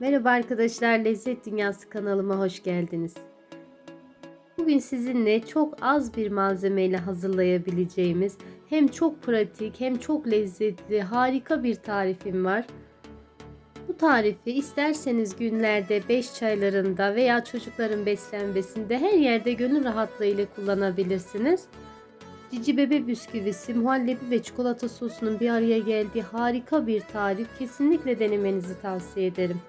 Merhaba arkadaşlar, Lezzet Dünyası kanalıma hoş geldiniz. Bugün sizinle çok az bir malzemeyle hazırlayabileceğimiz hem çok pratik hem çok lezzetli harika bir tarifim var. Bu tarifi isterseniz günlerde 5 çaylarında veya çocukların beslenmesinde her yerde gönül rahatlığıyla kullanabilirsiniz. Cici bebe bisküvisi, muhallebi ve çikolata sosunun bir araya geldiği harika bir tarif. Kesinlikle denemenizi tavsiye ederim.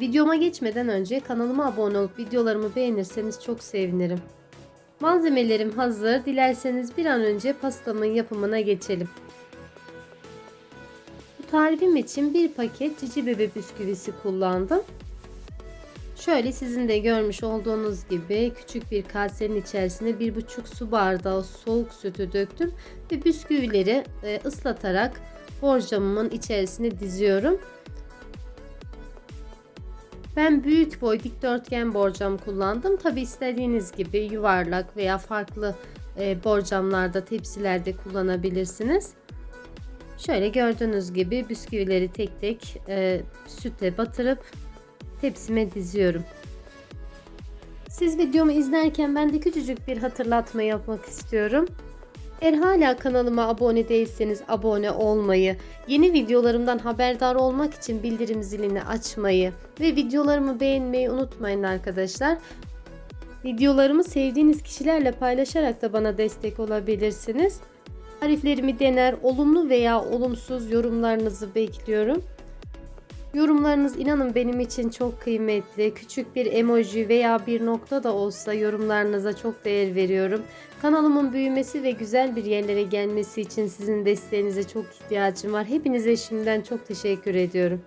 Videoma geçmeden önce kanalıma abone olup videolarımı beğenirseniz çok sevinirim. Malzemelerim hazır. Dilerseniz bir an önce pastamın yapımına geçelim. Bu tarifim için bir paket cici bebe bisküvisi kullandım. Şöyle sizin de görmüş olduğunuz gibi küçük bir kasenin içerisine 1,5 su bardağı soğuk sütü döktüm ve bisküvileri e, ıslatarak borcamımın içerisine diziyorum. Ben büyük boy dikdörtgen borcam kullandım. Tabi istediğiniz gibi yuvarlak veya farklı e, borcamlarda, tepsilerde kullanabilirsiniz. Şöyle gördüğünüz gibi bisküvileri tek tek e, süte batırıp tepsime diziyorum. Siz videomu izlerken ben de küçücük bir hatırlatma yapmak istiyorum. Eğer hala kanalıma abone değilseniz abone olmayı, yeni videolarımdan haberdar olmak için bildirim zilini açmayı ve videolarımı beğenmeyi unutmayın arkadaşlar. Videolarımı sevdiğiniz kişilerle paylaşarak da bana destek olabilirsiniz. Tariflerimi dener, olumlu veya olumsuz yorumlarınızı bekliyorum. Yorumlarınız inanın benim için çok kıymetli. Küçük bir emoji veya bir nokta da olsa yorumlarınıza çok değer veriyorum. Kanalımın büyümesi ve güzel bir yerlere gelmesi için sizin desteğinize çok ihtiyacım var. Hepinize şimdiden çok teşekkür ediyorum.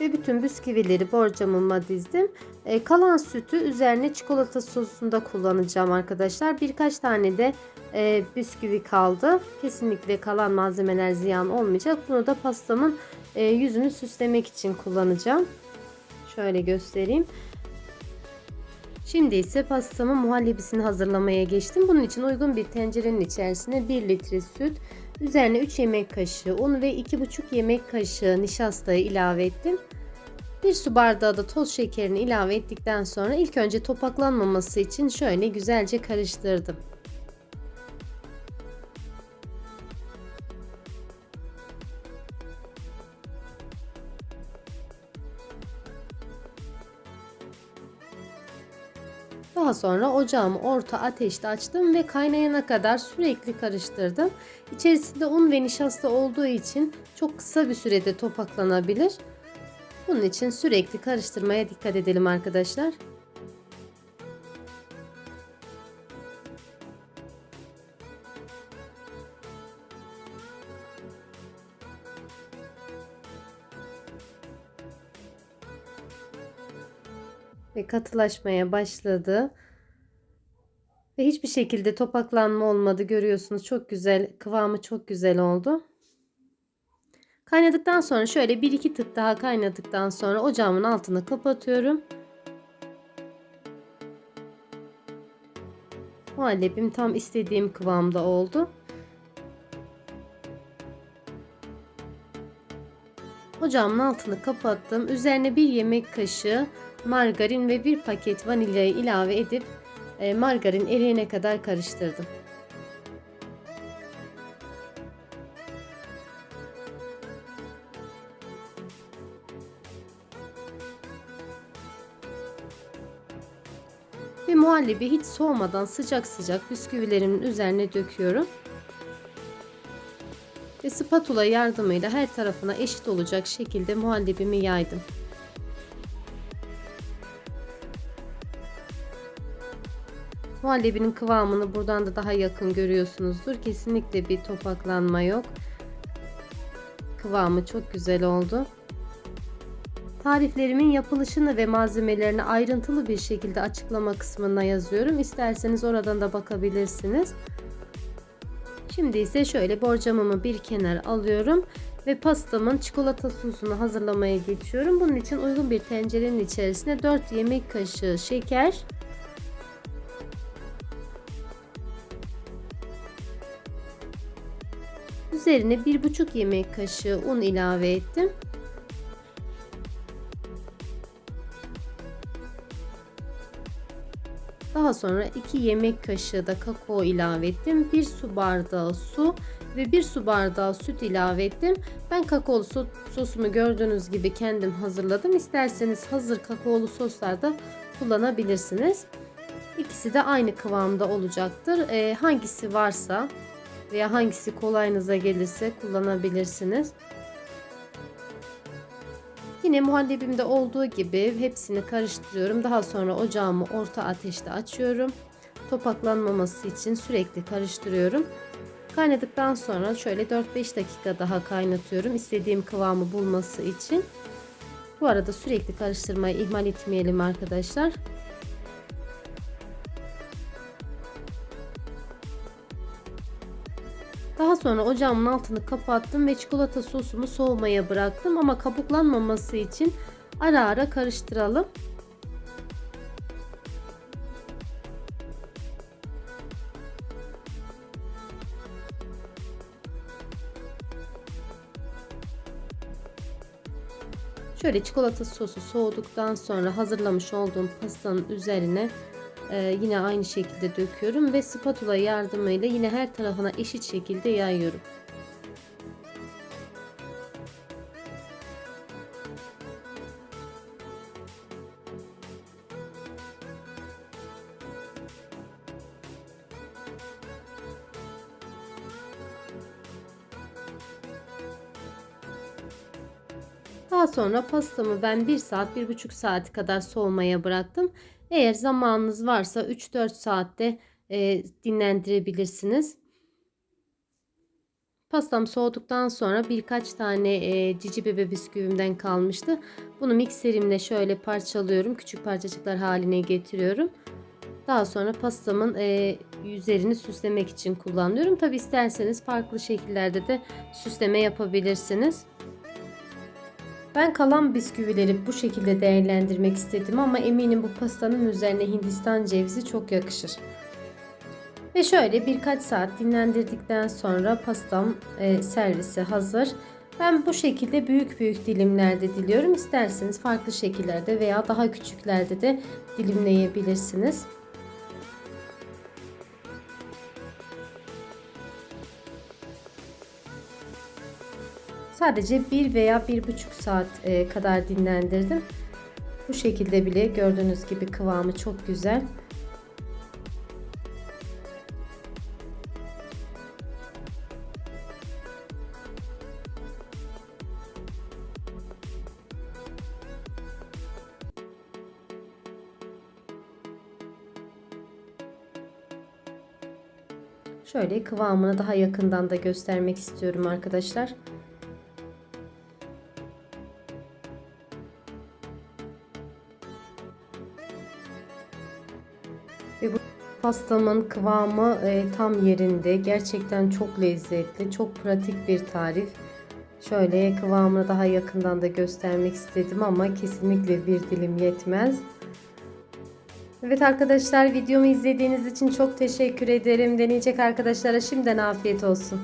Ve bütün bisküvileri borcamıma dizdim. E, kalan sütü üzerine çikolata sosunda kullanacağım arkadaşlar. Birkaç tane de e, bisküvi kaldı. Kesinlikle kalan malzemeler ziyan olmayacak. Bunu da pastamın e, yüzünü süslemek için kullanacağım. Şöyle göstereyim. Şimdi ise pastamın muhallebisini hazırlamaya geçtim. Bunun için uygun bir tencerenin içerisine 1 litre süt, üzerine 3 yemek kaşığı un ve 2,5 yemek kaşığı nişastayı ilave ettim. Bir su bardağı da toz şekerini ilave ettikten sonra ilk önce topaklanmaması için şöyle güzelce karıştırdım. Daha sonra ocağımı orta ateşte açtım ve kaynayana kadar sürekli karıştırdım. İçerisinde un ve nişasta olduğu için çok kısa bir sürede topaklanabilir. Bunun için sürekli karıştırmaya dikkat edelim arkadaşlar. Ve katılaşmaya başladı. Ve hiçbir şekilde topaklanma olmadı görüyorsunuz. Çok güzel kıvamı çok güzel oldu. Kaynadıktan sonra şöyle 1-2 tık daha kaynadıktan sonra ocağımın altını kapatıyorum. Muhallebim tam istediğim kıvamda oldu. Ocağımın altını kapattım. Üzerine bir yemek kaşığı margarin ve bir paket vanilyayı ilave edip e, margarin eriyene kadar karıştırdım. Ve muhallebi hiç soğumadan sıcak sıcak bisküvilerimin üzerine döküyorum. Ve spatula yardımıyla her tarafına eşit olacak şekilde muhallebimi yaydım. Muhallebinin kıvamını buradan da daha yakın görüyorsunuzdur. Kesinlikle bir topaklanma yok. Kıvamı çok güzel oldu. Tariflerimin yapılışını ve malzemelerini ayrıntılı bir şekilde açıklama kısmına yazıyorum. İsterseniz oradan da bakabilirsiniz. Şimdi ise şöyle borcamımı bir kenar alıyorum ve pastamın çikolata sosunu hazırlamaya geçiyorum. Bunun için uygun bir tencerenin içerisine 4 yemek kaşığı şeker, Üzerine 1,5 yemek kaşığı un ilave ettim. Daha sonra 2 yemek kaşığı da kakao ilave ettim. 1 su bardağı su ve 1 su bardağı süt ilave ettim. Ben kakaolu so sosumu gördüğünüz gibi kendim hazırladım. İsterseniz hazır kakaolu soslarda kullanabilirsiniz. İkisi de aynı kıvamda olacaktır. Ee, hangisi varsa veya hangisi kolayınıza gelirse kullanabilirsiniz. Yine muhallebimde olduğu gibi hepsini karıştırıyorum. Daha sonra ocağımı orta ateşte açıyorum. Topaklanmaması için sürekli karıştırıyorum. Kaynadıktan sonra şöyle 4-5 dakika daha kaynatıyorum. İstediğim kıvamı bulması için. Bu arada sürekli karıştırmayı ihmal etmeyelim arkadaşlar. Sonra ocağımın altını kapattım ve çikolata sosumu soğumaya bıraktım ama kabuklanmaması için ara ara karıştıralım. Şöyle çikolata sosu soğuduktan sonra hazırlamış olduğum pastanın üzerine ee, yine aynı şekilde döküyorum ve spatula yardımıyla yine her tarafına eşit şekilde yayıyorum. Daha sonra pastamı ben 1 saat 1,5 saat kadar soğumaya bıraktım. Eğer zamanınız varsa 3-4 saatte e, dinlendirebilirsiniz. Pastam soğuduktan sonra birkaç tane e, cici bebe bisküvimden kalmıştı. Bunu mikserimle şöyle parçalıyorum. Küçük parçacıklar haline getiriyorum. Daha sonra pastamın e, üzerini süslemek için kullanıyorum. Tabi isterseniz farklı şekillerde de süsleme yapabilirsiniz. Ben kalan bisküvileri bu şekilde değerlendirmek istedim ama eminim bu pastanın üzerine Hindistan cevizi çok yakışır. Ve şöyle birkaç saat dinlendirdikten sonra pastam e, servise hazır. Ben bu şekilde büyük büyük dilimlerde diliyorum. İsterseniz farklı şekillerde veya daha küçüklerde de dilimleyebilirsiniz. Sadece 1 veya 1,5 saat e, kadar dinlendirdim. Bu şekilde bile gördüğünüz gibi kıvamı çok güzel. Şöyle kıvamını daha yakından da göstermek istiyorum arkadaşlar. Pastamın kıvamı e, tam yerinde. Gerçekten çok lezzetli, çok pratik bir tarif. Şöyle kıvamını daha yakından da göstermek istedim ama kesinlikle bir dilim yetmez. Evet arkadaşlar videomu izlediğiniz için çok teşekkür ederim. Deneyecek arkadaşlara şimdiden afiyet olsun.